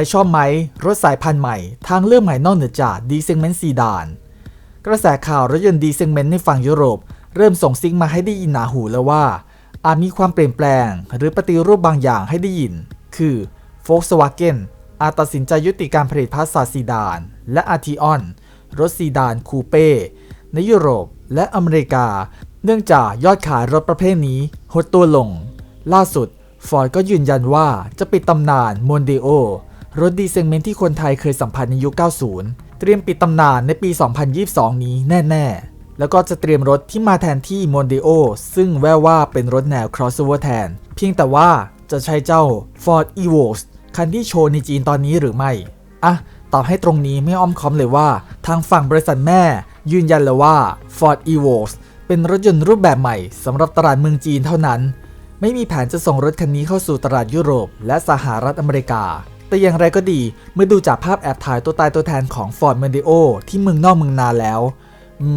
รชอบไหม รถสายพันธุ์ใหม่ ทางเลือกใหม่นอกเหนือจากดีเซงเมนต์ซีดาน กระแสข่าวรถยนต์ดีเซงเมนต์ในฝั่งยุโรป เริ่มส่งซิงมาให้ได้ยินหนาหูแล้วว่า อาจมีความเปลี่ยนแปลง หรือปฏิรูปบางอย่างให้ได้ยิน คือ Volkswagen อาจตัดสินใจยุติการผลิตพาสซาซีดาน และอาร์ติออนรถซีดานคูเป้ในยุโรปและอเมริกา เนื่องจากยอดขายรถประเภทนี้หดตัวลง ล่าสุดฟอร์ดก็ยืนยันว่าจะปิดตำนานม o นเดโอ รถดีเซลเมนที่คนไทยเคยสัมผัสในยุค 90 เตรียมปิดตำนานในปี 2022 นี้แน่ ๆ แล้วก็จะเตรียมรถที่มาแทนที่ม o นเดโอซึ่งแววว่าเป็นรถแนว crossover แทน เพียงแต่ว่าจะใช้เจ้า Ford Evoque คันที่โชว์ในจีนตอนนี้หรือไม่อะตอบให้ตรงนี้ไม่อ้อมค้อมเลยว่า ทางฝั่งบริษัทแม่ ยืนยันเลยว่า Ford Evoque เป็นรถยนต์รูปแบบใหม่สำหรับตลาดเมืองจีนเท่านั้น ไม่มีแผนจะส่งรถคันนี้เข้าสู่ตลาดยุโรป และสหรัฐอเมริกา แต่อย่างไรก็ดีเมื่อดูจากภาพแอบถ่ายตัวตายตัวแทนของ Ford Mondeo ที่เมืองนอกเมืองนาแล้ว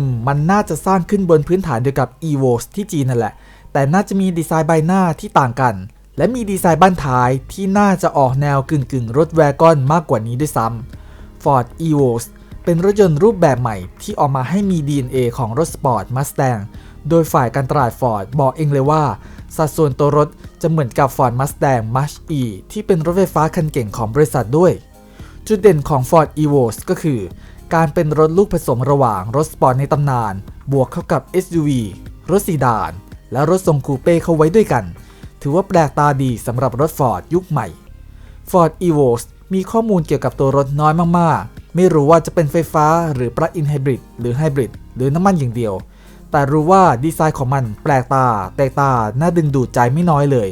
มมันน่าจะสร้างขึ้นบนพื้นฐานเดียวกับ Evoque ที่จีนนั่นแหละ แต่น่าจะมีดีไซน์ใบหน้าที่ต่างกัน และมีดีไซน์บ้านท้ายที่น่าจะออกแนวกึ่งกึ่งๆรถแวกอนมากกว่านี้ด้วยซ้ำ Ford Evoque เป็นรถยนต์รูปแบบใหม่ที่ออกมาให้มี DNA ของรถสปอร์ต Mustang โดยฝ่ายการตลาด Ford บอกเองเลยว่า สัดส่วนตัวรถจะเหมือนกับ Ford Mustang Mach-E ที่เป็นรถไฟฟ้าคันเก่งของบริษัทด้วย จุดเด่นของ Ford Evoque ก็คือ การเป็นรถลูกผสมระหว่างรถสปอร์ตในตำนาน บวกเข้ากับ SUV รถซีดาน และรถทรงคูเป้เข้าไว้ด้วยกัน ถือว่าแปลกตาดีสำหรับรถ Ford ยุคใหม่ Ford Evoque มีข้อมูลเกี่ยวกับตัวรถน้อยมากๆ ไม่รู้ว่าจะเป็นไฟฟ้าหรือ Plug-in Hybrid หรือ Hybrid หรือน้ำมันอย่างเดียว แต่รู้ว่าดีไซน์ของมันแปลกตา แตกตา น่าดึงดูดใจไม่น้อยเลย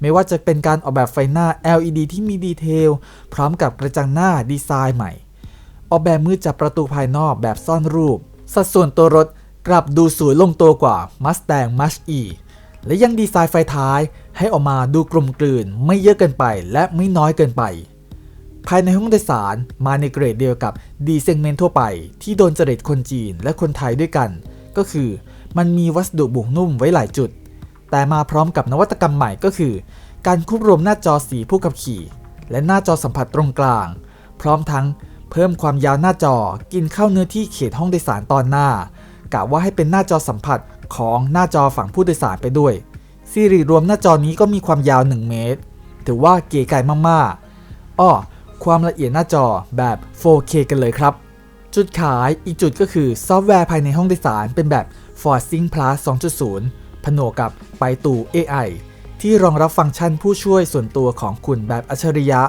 ไม่ว่าจะเป็นการออกแบบไฟหน้า LED ที่มีดีเทล พร้อมกับกระจังหน้าดีไซน์ใหม่ ออกแบบมือจับประตูภายนอกแบบซ่อนรูป สัดส่วนตัวรถกลับดูสวยลงตัวกว่า Mustang Mach-E และยังดีไซน์ไฟท้ายให้ออกมาดูกลมกลืน ไม่เยอะเกินไปและไม่น้อยเกินไป ภายในห้องโดยสารมาในเกรดเดียวกับดีเซงเมนทั่วไป ที่โดนจริตคนจีนและคนไทยด้วยกัน ก็คือ มันมีวัสดุบุนุ่มไว้หลายจุด แต่มาพร้อมกับนวัตกรรมใหม่ก็คือ การควบรวมหน้าจอสีผู้ขับขี่ และหน้าจอสัมผัสตรงกลาง พร้อมทั้งเพิ่มความยาวหน้าจอกินเข้าเนื้อที่เขตห้องโดยสารตอนหน้ากะว่าให้เป็นหน้าจอสัมผัสของหน้าจอฝั่งผู้โดยสารไปด้วยซีรีส์รวมหน้าจอนี้ก็มีความยาว 1 เมตร ถือว่าเก๋ไก่มากๆอ้อความละเอียดหน้าจอแบบ 4K กันเลยครับ จุดขายอีกจุดก็คือซอฟต์แวร์ภายในห้องโดยสารเป็นแบบ Ford Sync Plus 2.0 ผนวกกับไปตู่ AI ที่รองรับฟังก์ชันผู้ช่วยส่วนตัวของคุณแบบอัจฉริยะ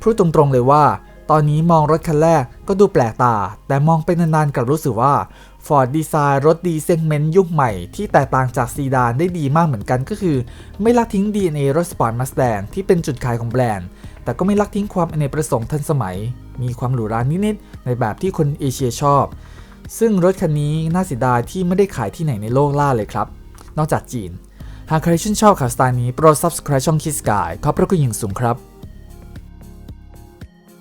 พูดตรงๆเลยว่า ตอนนี้มองรถคันแรกก็ดูแปลกตา แต่มองไปนานๆกลับรู้สึกว่า Ford ดีไซน์รถดีเซกเมนต์ยุคใหม่ที่แตกต่างจากซีดานได้ดีมากเหมือนกันก็คือ ไม่ลักทิ้ง DNA รถสปอร์ตมาสแ n งที่เป็นจุดขายของแบรนด์ แต่ก็ไม่ลักทิ้งความอเนกประสงค์ทันสมัย มีความหรูหรานิดๆ ในแบบที่คนเอเชียชอบ ซึ่งรถคันนี้น่าเสียดายที่ไม่ได้ขายที่ไหนในโลกล่าเลยครับ นอกจากจีน หากใครชื่นชอบข่าวสไตล์นี้โปรด subscribe ช่องคิสกายขอบพระคุณอย่างสูงครับ